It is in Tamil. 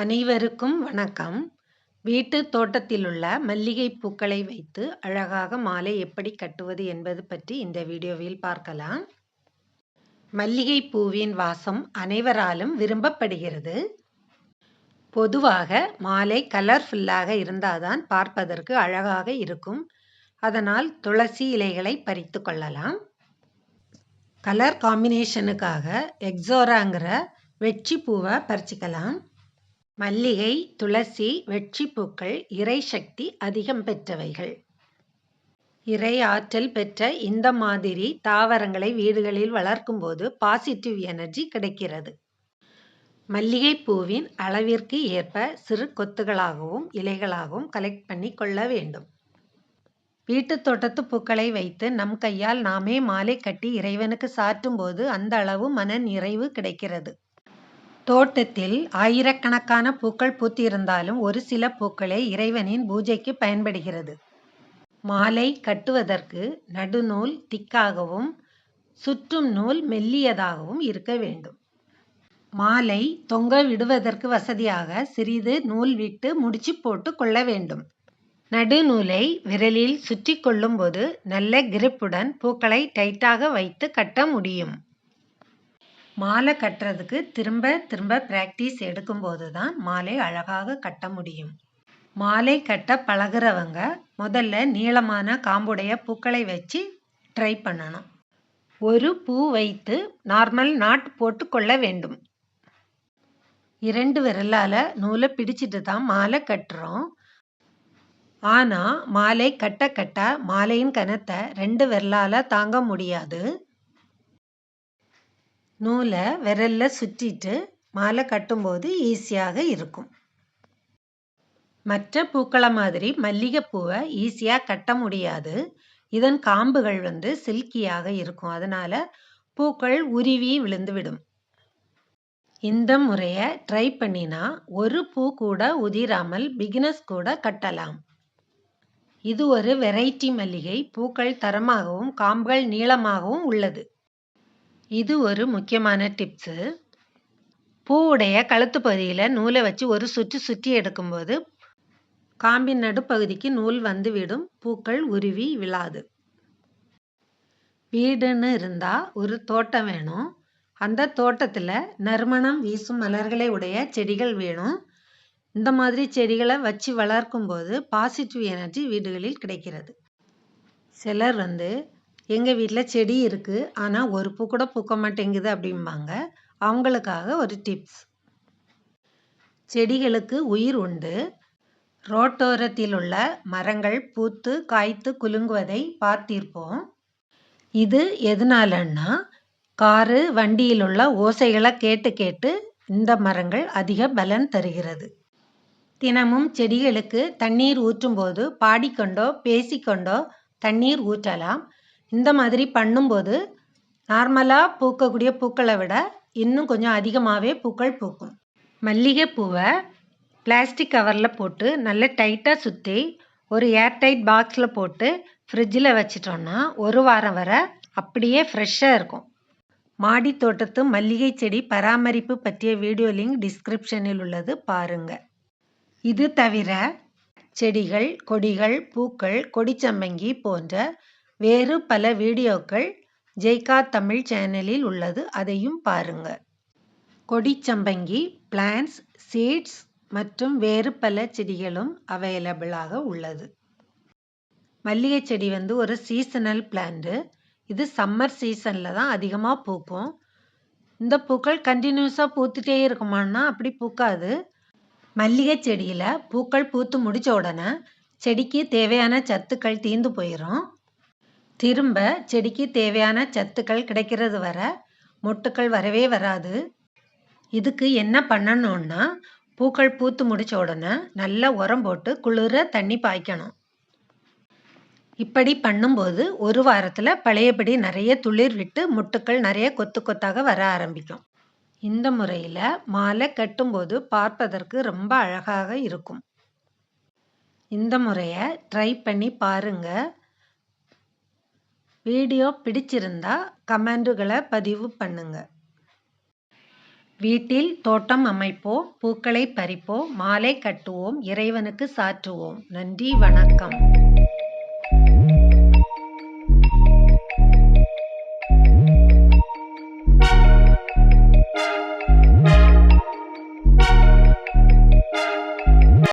அனைவருக்கும் வணக்கம். வீட்டு தோட்டத்திலுள்ள மல்லிகை பூக்களை வைத்து அழகாக மாலை எப்படி கட்டுவது என்பது பற்றி இந்த வீடியோவில் பார்க்கலாம். மல்லிகை பூவின் வாசம் அனைவராலும் விரும்பப்படுகிறது. பொதுவாக மாலை கலர்ஃபுல்லாக இருந்தால்தான் பார்ப்பதற்கு அழகாக இருக்கும். அதனால் துளசி இலைகளை பறித்து கொள்ளலாம். கலர் காம்பினேஷனுக்காக எக்ஸோராங்கிற வெற்றி பூவை பறிச்சுக்கலாம். மல்லிகை துளசி வெற்றிப்பூக்கள் இறை சக்தி அதிகம் பெற்றவைகள். இறை ஆற்றல் பெற்ற இந்த மாதிரி தாவரங்களை வீடுகளில் வளர்க்கும்போது பாசிட்டிவ் எனர்ஜி கிடைக்கிறது. மல்லிகை பூவின் அளவிற்கு ஏற்ப சிறு கொத்துகளாகவும் இலைகளாகவும் கலெக்ட் பண்ணி கொள்ள வேண்டும். வீட்டு தோட்டத்து பூக்களை வைத்து நம் கையால் நாமே மாலை கட்டி இறைவனுக்கு சாற்றும் போது அந்த அளவு மன நிறைவு கிடைக்கிறது. தோட்டத்தில் ஆயிரக்கணக்கான பூக்கள் பூத்திருந்தாலும் ஒரு சில பூக்களே இறைவனின் பூஜைக்கு பயன்படுகிறது. மாலை கட்டுவதற்கு நடுநூல் திக்காகவும் சுற்றும் நூல் மெல்லியதாகவும் இருக்க வேண்டும். மாலை தொங்க விடுவதற்கு வசதியாக சிறிது நூல் விட்டு முடிச்சு போட்டு கொள்ள வேண்டும். நடுநூலை விரலில் சுற்றி கொள்ளும்போது நல்ல கிரிப்புடன் பூக்களை டைட்டாக வைத்து கட்ட முடியும். மாலை கட்டுறதுக்கு திரும்ப திரும்ப ப்ராக்டிஸ் எடுக்கும்போது தான் மாலை அழகாக கட்ட முடியும். மாலை கட்ட பழகிறவங்க முதல்ல நீளமான காம்புடைய பூக்களை வச்சு ட்ரை பண்ணணும். ஒரு பூ வைத்து நார்மல் நாட் போட்டு கொள்ள வேண்டும். இரண்டு விரலால் நூலை பிடிச்சிட்டு தான் மாலை கட்டுறோம். ஆனால் மாலை கட்ட கட்ட மாலையின் கனத்தை ரெண்டு விரலால் தாங்க முடியாது. நூலை விரல்ல சுற்றிட்டு மாலை கட்டும்போது ஈஸியாக இருக்கும். மற்ற பூக்களை மாதிரி மல்லிகைப்பூவை ஈஸியாக கட்ட முடியாது. இதன் காம்புகள் வந்து சில்கியாக இருக்கும். அதனால பூக்கள் உருவி விழுந்துவிடும். இந்த முறையை ட்ரை பண்ணினா ஒரு பூ கூட உதிராமல் பிகினஸ் கூட கட்டலாம். இது ஒரு வெரைட்டி மல்லிகை. பூக்கள் தரமாகவும் காம்புகள் நீளமாகவும் உள்ளது. இது ஒரு முக்கியமான டிப்ஸு பூவுடைய கழுத்து பகுதியில் நூலை வச்சு ஒரு சுற்றி சுற்றி எடுக்கும்போது காம்பின் நடுப்பகுதிக்கு நூல் வந்துவிடும் பூக்கள் உருவி விழாது. வீடுன்னு இருந்தால் ஒரு தோட்டம் வேணும். அந்த தோட்டத்தில் நறுமணம் வீசும் மலர்களை உடைய செடிகள் வேணும். இந்த மாதிரி செடிகளை வச்சு வளர்க்கும்போது பாசிட்டிவ் எனர்ஜி வீடுகளில் கிடைக்கிறது. சிலர் வந்து எங்கள் வீட்டில் செடி இருக்குது ஆனால் ஒரு பூ கூட பூக்க மாட்டேங்குது அப்படிம்பாங்க. அவங்களுக்காக ஒரு டிப்ஸ். செடிகளுக்கு உயிர் உண்டு. ரோட்டோரத்தில் உள்ள மரங்கள் பூத்து காய்த்து குலுங்குவதை பார்த்திருப்போம். இது எதனாலன்னா காரு வண்டியில் உள்ள ஓசைகளை கேட்டு கேட்டு இந்த மரங்கள் அதிக பலன் தருகிறது. தினமும் செடிகளுக்கு தண்ணீர் ஊற்றும்போது பாடிக்கொண்டோ பேசிக்கொண்டோ தண்ணீர் ஊற்றலாம். இந்த மாதிரி பண்ணும்போது நார்மலாக பூக்கக்கூடிய பூக்களை விட இன்னும் கொஞ்சம் அதிகமாகவே பூக்கள் பூக்கும். மல்லிகை பூவை பிளாஸ்டிக் கவரில் போட்டு நல்ல டைட்டாக சுற்றி ஒரு ஏர்டைட் பாக்ஸில் போட்டு ஃப்ரிட்ஜில் வச்சிட்டோன்னா ஒரு வாரம் வர அப்படியே ஃப்ரெஷ்ஷாக இருக்கும். மாடி தோட்டத்து மல்லிகை செடி பராமரிப்பு பற்றிய வீடியோ லிங்க் டிஸ்கிரிப்ஷனில் உள்ளது பாருங்கள் இது தவிர செடிகள் கொடிகள் பூக்கள் கொடிச்சம்பங்கி போன்ற வேறு பல வீடியோக்கள் ஜெய்கா தமிழ் சேனலில் உள்ளது. அதையும் பாருங்க. கொடிச்சம்பங்கி பிளான்ஸ் சீட்ஸ் மற்றும் வேறு பல செடிகளும் அவைலபிளாக உள்ளது. மல்லிகை செடி வந்து ஒரு சீசனல் பிளான்ட்டு இது சம்மர் சீசனில் தான் அதிகமாக பூக்கும். இந்த பூக்கள் கண்டினியூஸாக பூத்துட்டே இருக்குமான்னா அப்படி பூக்காது. மல்லிகை செடியில் பூக்கள் பூத்து முடித்த உடனே செடிக்கு தேவையான சத்துக்கள் தீந்து போயிடும் திரும்ப செடிக்கு தேவையான சத்துக்கள் கிடைக்கிறது வர மொட்டுக்கள் வரவே வராது. இதுக்கு என்ன பண்ணணும்னா பூக்கள் பூத்து முடித்த உடனே நல்லா உரம் போட்டு குளிர தண்ணி பாய்க்கணும். இப்படி பண்ணும்போது ஒரு வாரத்தில் பழையபடி நிறைய துளிர் விட்டு முட்டுக்கள் நிறைய கொத்து கொத்தாக வர ஆரம்பிக்கும். இந்த முறையில் மாலை கட்டும்போது பார்ப்பதற்கு ரொம்ப அழகாக இருக்கும். இந்த முறையை ட்ரை பண்ணி பாருங்கள் வீடியோ பிடிச்சிருந்தா கமெண்டுகளை பதிவு பண்ணுங்க. வீட்டில் தோட்டம் அமைப்போம் பூக்களை பறிப்போம் மாலை கட்டுவோம் இறைவனுக்கு சாற்றுவோம். நன்றி வணக்கம்.